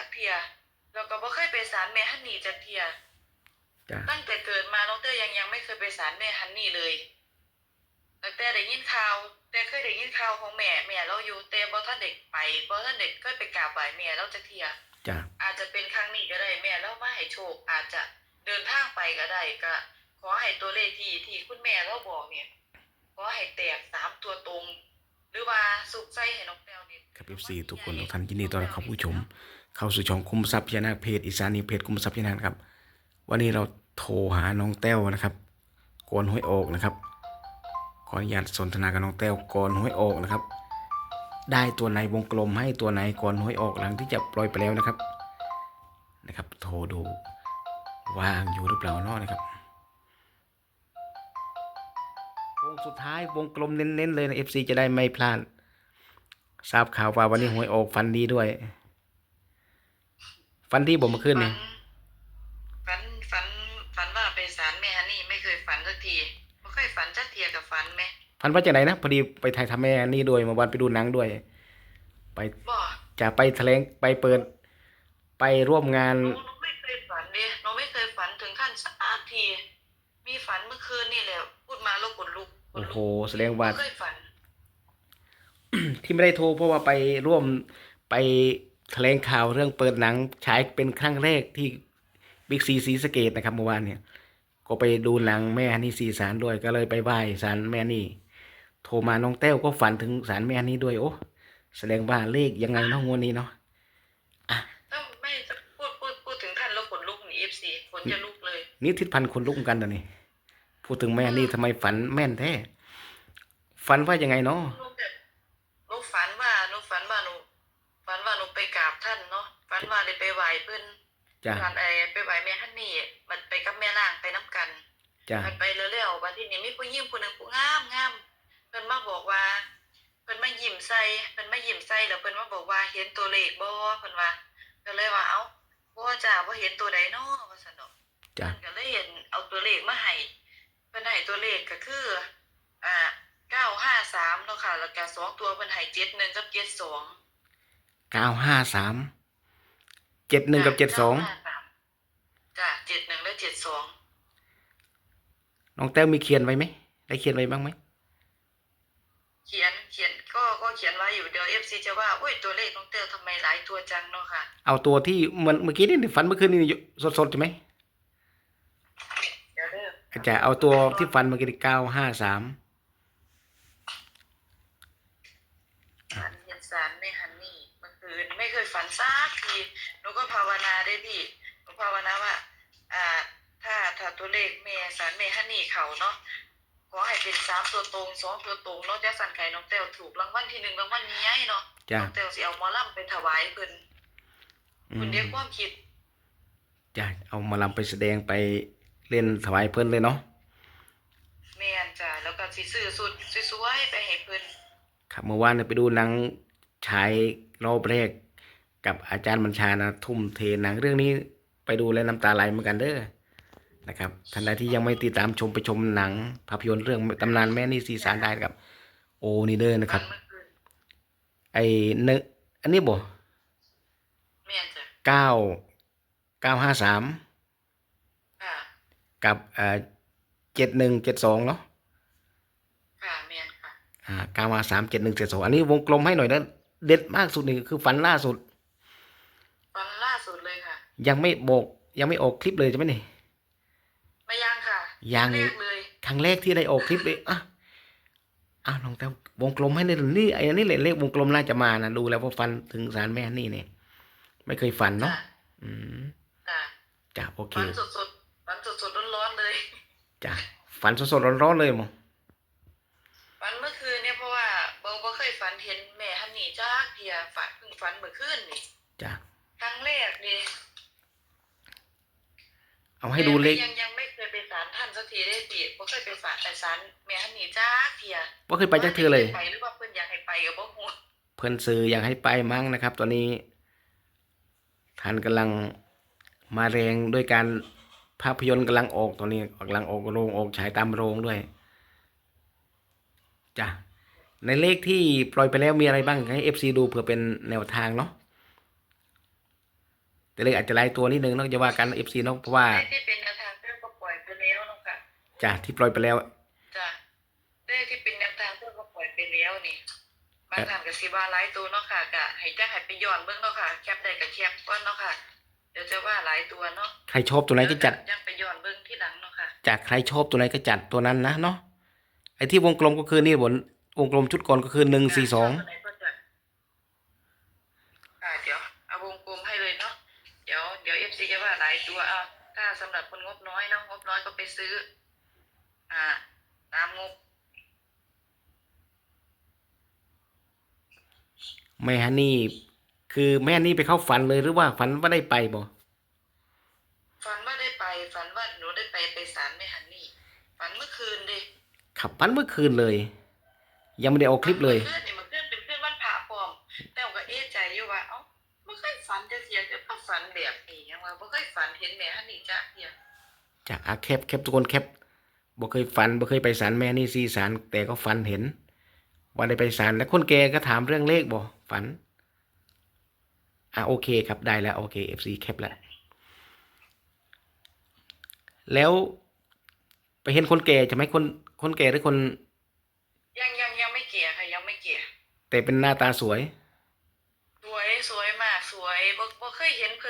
จักเทียแล้วก็บ่เคยไปศาลแม่ฮันนี่จักเทียจ้ะตั้งแต่เกิดมาน้องเต้ยยังยังไม่เคยไปศาลแม่ฮันนี่เลยตั้งแต่ได้ยินข่าวแต่เคยได้ยินข่าวของแม่แม่เราอยู่แต่บ่ทันเด็กไปบ่ทันเด็กเคยไปกราบไหว้แม่เราจักเทียจ้ะอาจจะเป็นครั้งนี้ก็ได้แม่เรามาให้โชค อาจจะเดินทางไปก็ได้ก็ ขอให้ตัวเลขที่ที่คุณแม่เราบอกเนี่ยขอให้แตกสามตัวตรง หรือว่าสุกใจให้น้องแต้วเนี่ยครับ FC ทุกคนทุกท่านยินดีต้อนรับเข้าผู้ชม เข้าสู่ช่องคุ้มทรัพย์พญานาคเพจอีสานีเพจคุ้มทรัพย์พญานาคครับ วันนี้เราโทรหาน้องแต้วนะครับก่อนห้วยออกนะครับ ขออนุญาตสนทนากับน้องแต้วก่อนห้วยออกนะครับ ได้ตัวไหนวงกลมให้ตัวไหนก่อนห้วยออกหลังที่จะปล่อยไปแล้วนะครับ นะครับ โทรดูว่างอยู่หรือเปล่าเนาะนะครับวงสุดท้ายวงกลมเน้นๆเลยนะ FC จะได้ไม่พลาดทราบข่าวว่าวันนี้หวยออกฟันดีด้วย ฟันดีบ่เมื่อคืนนี่ฝันฝันฝันว่าไปศาลแม่ฮันนี่ไม่เคยฝันสักทีไม่เคยฝันจักเทียกับฝันไหมฟันว่าจากไหนนะพอดีไปถ่ายทำแม่นี่ด้วยเมาวันไปดูหนังด้วย ไปบ่จะไปแถลงไปเปิด ไปร่วมงานหนูหนูไม่เคยฝันเด้หนูไม่เคยฝันถึงขั้นสักทีมีฝันเมื่อคืนนี่แหละพูดมาแล้วขนลุกขโอ้นโหลุกแสดงว่าไม่เคยฝันที่ไม่ได้โทรเพราะว่าไปร่วมไป แถลงข่าวเรื่องเปิดหนังฉายเป็นครั้งแรกที่บิ๊กซีซีสะเกตนะครับเมื่อวานเนี่ยก็ไปดูหนังแม่ฮันนี่สีสารด้วยก็เลยไปไหว้สารแม่นี่ โทรมาน้องแต้วก็ฝันถึงสารแม่ฮันนี่ด้วยโอ้แสดงว่าเลขยังไงเนาะงวดนี้เนาะถ้าไม่พูดพูดพูดถึงท่านแล้วขนลุกนี่เอฟซีขนจะลุกเลย นี่ทิศพันธ์คนลุกเหมือนกันนะนี่พูดถึงแม่นี่ทำไมฝันแม่นแท้ฝันว่ายังไงเนาะ หนูแบบหนูฝันว่าหนูฝันว่าหนูฝันว่าหนูไปกราบท่าน เนาะฝันว่าได้ไปไหว้เพิ่นจ้ะฝันไอไปไหว้แม่ฮันนี่มันไปกับแม่นางไปน้ำกันจ้ะมันไปเร็วๆวันที่นี้มีผู้หญิงผู้หนึ่งผู้งามงามเพิ่นมาบอกว่าเพิ่นมายิ้มใส่เพิ่นมายิ้มใส่แล้วเพิ่นมาบอกว่าเห็นตัวเลขบ่เพิ่นว่าก็เลยว่าเอ้าบ่จ้าบ่เห็นตัวใดเนาะว่าซั่นดอกจ้ะเพิ่นก็เลยเห็นเอาตัวเลขมาให้เพิ่นให้ตัวเลขก็คืออ่า953เนาะค่ะ แล้วก็สองตัวเพิ่นให้71กับ72เก้าห้าสาม เจ็ดหนึ่งกับเจ็ดสองจ้ะ71และ72น้องแต้วมีเขียนไว้ไหมได้เขียนไว้บ้างไหมเขียนเขียนก็ก็เขียนไว้อยู่เดี๋ยว FC จะว่าโอ้ยตัวเลขน้องเต้วทำไมหลายตัวจังเนาะค่ะ เอาตัวที่เหมือนเมื่อกี้นี่ฝันเมื่อคืนนี่สดๆใช่ไหมเดี๋ยวเด้ออาจารย์เอาตัวที่ฝันเมื่อกี้เก้าห้าสามฝันเห็นสารในฮันนี่เมื่อคืนไม่เคยฝันสักทีห นูก็ภาวนาได้พี่หนูภาวนาว่า อ่า ถ้าถ้าตัวเลขแม่สารแม่ฮันนี่เขาเนาะขอให้เป็นสามตัวตรงสองตัวตรงเนาะจะสั่นไข่น้องเต้วถูกรางวัลที่หนึ่งรางวัลใหญ่เนาะจ้ะน้องเต้วสิเอาหมอลำไปถวายเพิ่นอืคุณมเรียกความคิดจ้ะเอามาลำไปแสดงไปเล่นถวายเพิ่นเลยเนาะแม่นจ้ะแล้วก็สิซื้อสุดสวยๆไปให้เพิ่นครับเมื่อวานเนี่ยไปดูหนังฉายรอบแรก กับอาจารย์บัญชานะทุ่มเทหนังเรื่องนี้ไปดูแล้วน้ำตาไหลเหมือนกันเด้อนะครับท่านใดที่ยังไม่ติดตามชมไปชมหนัง ภาพยนตร์เรื่องตำนานแม่นี่สีสารได้นะครับ โอ้นี่เด้อนะครับฝัเมื่อคืนไอ้เนอันนี้บ่แม่นจ้ะเก้าเก้าห้าสามค่ะกับเอ่อเจ็ดหนึ่งเจ็ดสองเนาะค่ะแม่นค่ะอ่าเก้าห้าสามเจ็ดหนึ่งเจ็ดสองอันนี้วงกลมให้หน่อยนะเด็ดมากสุดนี่คือฝันล่าสุดฝันล่าสุ ดเลยค่ะ ยังไม่บอกยังไม่ออกคลิปเลยใช่ไหมนี่ไม่ยังค่ะยังแรกเลยครั้งแรกที่ได้ออกคลิปเลยอะอ้าวน้องแต้ววงกลมให้เลยนี่ไอ้อันนี้แหละเลขวงกลมน่าจะมานะดูแล้วว่าฟันถึงสารแม่นี่เนี่ยไม่เคยฝันเนาะจ้ะอืมจ้ะจ้ะโอเคฝันสดสดๆฝันสดสดๆร้อนๆเลยจ้ะฝันสดๆร้อนๆเลยมั้งฝันเมื่อคืนเนี่ยเพราะว่าเบาบ่เคยฝันเห็นแม่ฮันนี่จ้าเพียฝันเพิ่งฝันเมื่อคืนนี่จ้ะครั้ งแรกนี่เอาให้ดูเลขแต่ยังยังไม่เคยไปศาลท่านสักทีได้ปีบ่เคยไปศาลแต่ศาลแม่ฮันนี่จ้าเพียว่าเคยไปจักเทือเลยไปหรือว่าเพิ่นอยากให้ไปก็บ่ฮู้เพื่อนสื่ออยากให้ไปมั้งนะครับ ตอนนี้ ท่านกำลังมาแรงด้วยการภาพยนตร์กำลังออกตอนนี้กำลังออกโรงออกฉายตามโรงด้วยจ้ะในเลขที่ปล่อยไปแล้วมีอะไรบ้างให้เอฟซีดูเผื่อเป็นแนวทางเนาะ แต่เลขอาจจะหลายตัวนิดนึงเนาะจะว่ากันเอฟซีเนาะเพราะว่าเลขที่เป็นแนวทางเพื่อนก็ปล่อยไปแล้วเนาะค่ะจากที่ปล่อยไปแล้วจ้ะเลขที่เป็นแนวทางเพื่อนก็ปล่อยไปแล้วนี่บางท่านก็สิว่าหลายตัวเนาะค่ะก็ให้จ้างให้ไปย้อนเบิ่งเนาะค่ะแคปได้ก็แคปก่อนเนาะค่ะเดี๋ยวจะว่าหลายตัวเนาะใครชอบตัวไหนก็จัดยังไปย้อนเบิ่งที่หลังเนาะค่ะจากใครชอบตัวไหนก็จัดตัวนั้นนะเนาะไอ้ที่วงกลมก็คือนี่บนวงกลมชุดก่อนก็คือหนึ่งสี่สอง จะว่าหลายตัวอะถ้าสำหรับคนงบน้อยเนาะงบน้อยก็ไปซื้อ อ่า ตามงบแม่ฮันนี่ คือแม่ฮันนี่ไปเข้าฝันเลยหรือว่าฝันว่าได้ไปบ่ฝันว่าได้ไป ฝันว่าหนูได้ไปไปศาลแม่ฮันนี่ฝันเมื่อคืนดิขับฝันเมื่อคืนเลย ยังไม่ได้เอาคลิปเลย ยังว่าไม่เคยฝันเห็นแม่ฮันนี่จ้ะเทียจากอาแคปแคปทุกคนแคปบ่เคยฝันบ่เคยไปศาลแม่นี่ซีศาลแต่ก็ฝันเห็นว่าได้ไปศาลแล้วคนแกก็ถามเรื่องเลขบ่ฝันอะโอเคครับได้แล้วโอเค FC แคปแล้วแล้วไปเห็นคนแก่ใช่ไหมคนคนแก่หรือคน ยังยังยังไม่เกลี่ยค่ะยังไม่เกลี่ยแต่เป็นหน้าตาสวย สวยสวยมากสวยบ่บ่เคยเห็นเพิ่นพร้อมเหมือ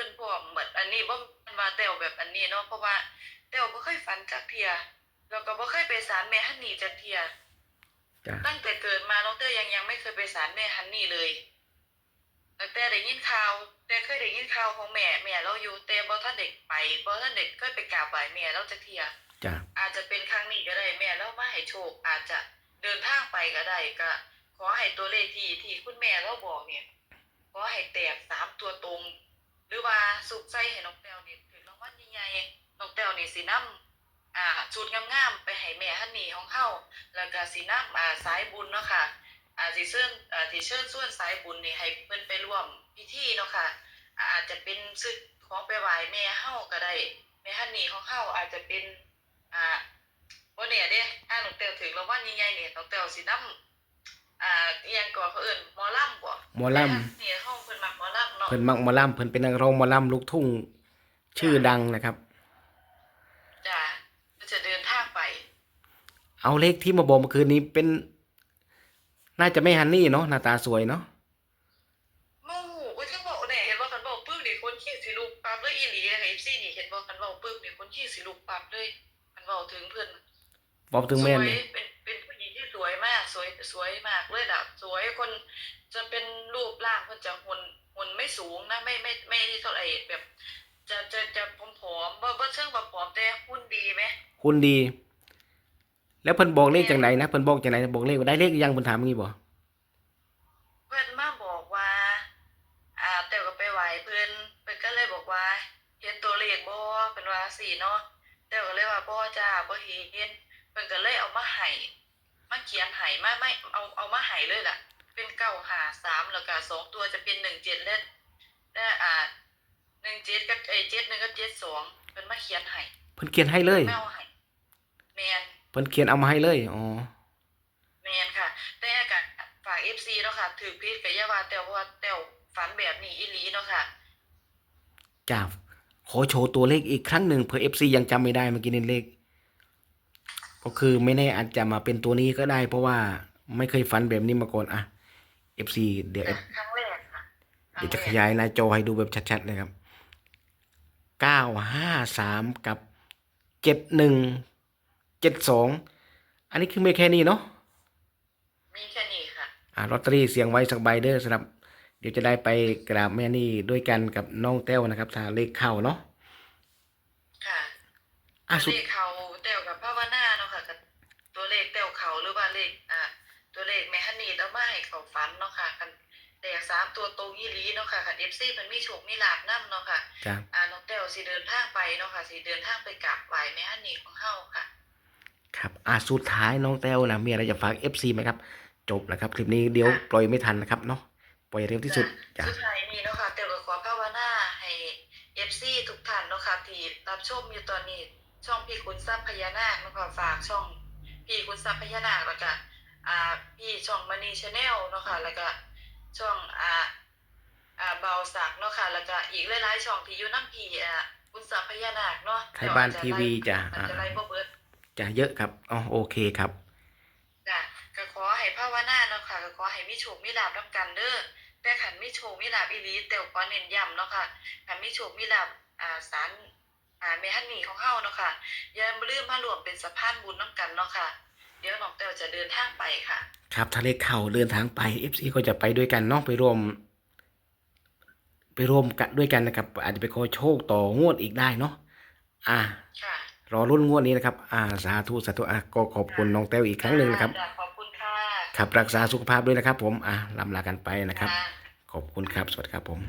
นอันนี้บ่แม่นว่าแต้วแบบอันนี้เนาะเพราะว่าแต้วบ่เคยฝันจักเที่ยแล้วก็บ่เคยไปศาลแม่ฮันนี่จักเที่ยจ้ะตั้งแต่เกิดมาน้องเต้ยยังยังไม่เคยไปศาลแม่ฮันนี่เลยตั้งแต่ได้ยินข่าวแต่เคยได้ยินข่าวของแม่แม่เราอยู่แต่บ่ทันเด็กไปบ่ทันเด็กเคยไปกราบไหว้แม่เราจักเที่ยจ้ะอาจจะเป็นครั้งนี้ก็ได้แม่เรามาให้โชค อาจจะเดินทางไปก็ได้ก็ ขอให้ตัวเลขที่ที่คุณแม่เราบอกเนี่ยขอให้แตกสามตัวตรง หรือว่าสุกใจให้น้องแต้วนี่ถึงรางวัลใหญ่ๆน้องแต้วนี่สินำอ่าชุดงามๆไปให้แม่ฮันนี่ของเฮาแล้วก็สินำอ่าสายบุญเนาะค่ะอ่าสิเชิญอ่าสิเชิญส่วนสายบุญนี่ให้เพิ่นไปร่วมพิธีเนาะค่ะอ่าอาจจะเป็นซื้อของไปไหว้แม่เฮาก็ได้แม่ฮันนี่ของเฮาอาจจะเป็นอ่าบ่เนี่ยเด้ถ้าน้องแต้วถึงรางวัลใหญ่ๆเนี่ยน้องแต้วสินำ อ่าอีหยังก่อเขาเอิ้นหมอลำบ่หมอลนี่ห้องเพิ่นมักหมอลำำเนาะเพิ่นมักหมอลำเพิ่นเป็นนักร้องหมอลำลูกทุ่งชื่อดังนะครับจ้ะเพิ่นจะเดินทางไป เอาเลขที่มาบอกเมื่อคืนนี้เป็น น่าจะไม่ฮันนี่เนาะหน้าตาสวยเนาะโอ้โหก็จังบอกแน่เห็นว่าคันบอกปึ๊บนี่คนขี้สิลุกปั๊บเลยอีหลีนะคะ FC นี่เห็นบ่คันบอกปึ๊บนี่คนขี้สิลุกปั๊บเลยคันเว้าถึงเพิ่นบอกถึงแม่นสวยเลยเป็น สวยสวยมากเลยล่ะสวยคนจะเป็นรูปร่างเพิ่นจะหุ่นหุ่นไม่สูงนะไม่ไม่ไม่เท่าไหร่แบบ จะจะจะผอมๆบ่บ่เชิงว่าผอมแต่หุ่นดีไหมคุณดี แล้วเพิ่นบอกเลขจากไหนนะเพิ่นบอกจากไหนบอกเลขว่าได้เลขหรือยังเพิ่นถามงี้บ่เพื่อนมาบอกว่า อ่าแต่ก็ไปไหวเพื่อนเพื่อนก็เลยบอกว่า เห็นตัวเลขบ่เป็นว่าสี่เนาะแต่ก็เลยว่าบ่จ้าบ่เห็นเพิ่นก็เลยเอามาให้ มาเขียนให้มาไม่เอาเอามาให้เลยล่ะ เป็นเก้าหาสามแล้วก็สองตัวจะเป็นหนึ่งเจ็ดและและอ่าหนึ่งเจ็ดกับเอ้ยเจ็ดหนึ่งกับเจ็ดสองเพิ่นมาเขียนให้เพิ่นเขียนให้เลยแมวให้แมนเพิ่นเขียนเอามาให้เลยอ๋อแมนค่ะ แต่ก็ฝาก FC เนาะค่ะ ถือพิษกับยาว่าแต่ว่าแต่วฝันแบบนี้อีหลีเนาะค่ะจ้าขอโชว์ตัวเลขอีกครั้งหนึ่งเผื่อ FC ยังจำไม่ได้เมื่อกี้นี่เลข ก็คือไม่แน่อาจจะมาเป็นตัวนี้ก็ได้ เพราะว่าไม่เคยฝันแบบนี้มาก่อนอะ FC เดี๋ยวครั้งแรกค่ะครั้เดี๋ยวงจะแรขกยายหน้าจอให้ดูแบบชัดๆเลยครับเก้าห้าสามกับเจ็ดหนึ่งเจ็ดสองอันนี้คือไม่แค่นี้เนาะมีแค่นี้ค่ะอ่าลอตเตอรี่เสียงไว้สักใบเด้อสำหรับเดี๋ยวจะได้ไปกราบแม่นี่ด้วยกันกับน้องแต้วนะครับถ้าเลขเข้าเนาะค่ะอะสุดเลขเขา ตัวเลขแม่ฮันนี่แล้วมาให้เขาฝันเนาะค่ะกันแต่สามตัวตรงยี่ลีเนาะค่ะค่ะ FC มันมีโชคมีลาบนํเนาะค่ะจ้าอ่าน้องเต้วสิเดินทางไปเนาะค่ะสิเดินทางไปกราบไหว้แม่ฮันนี่ของเฮาค่ะ ครับอะสุดท้ายน้องแต้วนะมีอะไรจะฝาก FC ไหมครับ จบแล้วครับคลิปนี้เดี๋ยวปล่อยไม่ทันนะครับเนาะปล่อยเร็วที่สุดจ้าสุดท้ายนี้เนาะค่ะเต้วก็ขอภาวนาให้ FC ทุกท่านเนาะค่ะที่รับชมอยู่ตอนนี้ ช่องพี่คุณทรัพย์พญานาคเนาะค่ะฝากช่องพี่คุณทรัพย์พญานาคแล้วก็ อ่าพี่ช่องมณีชาแนลเนาะค่ะ แล้วก็ช่องอ่าอ่าเบาสักเนาะค่ะ แล้วก็อีกหลายๆช่องที่อยู่น้ำพีอะคุณสัพพญานาคเนาะไทยบ้านทีวีจ้ะอาจอ่าจะไล่บ่เบิดจะเยอะครับอ๋อโอเคครับจ้ะก็ขอให้ภาวนาเนาะค่ะก็ขอให้มีโชคมีลาภนํกันเด้อแต่คันมีโชคมีลาภอีหลีแต่ขอเน้นย้ำเนาะค่ะคันมีโชคมีลาภอ่าสารอ่าแม่ฮันนี่ของเฮาเนาะค่ะอย่าลืมมารวมเป็นสะพานบุญนํกันเนาะค่ะ เดี๋ยวน้องแต้วจะเดินทางไปค่ะ ครับถ้าเลขเข่าเดินทางไป FC ก็จะไปด้วยกันเนาะไปร่วม ไปร่วมกันด้วยกันนะครับ อาจจะไปขอโชคต่องวดอีกได้เนาะอ่า ค่ะรอรุ่นงวดนี้นะครับ อ่าสาธุสาธุอะก็ขอบคุณน้องแต้วอีกครั้งหนึ่งนะครับ จ้ขอบคุณค่ะครับรักษาสุขภาพด้วยนะครับ ผมอะลำลากันไปนะครับค่ะขอบคุณครับ สวัสดีครับผม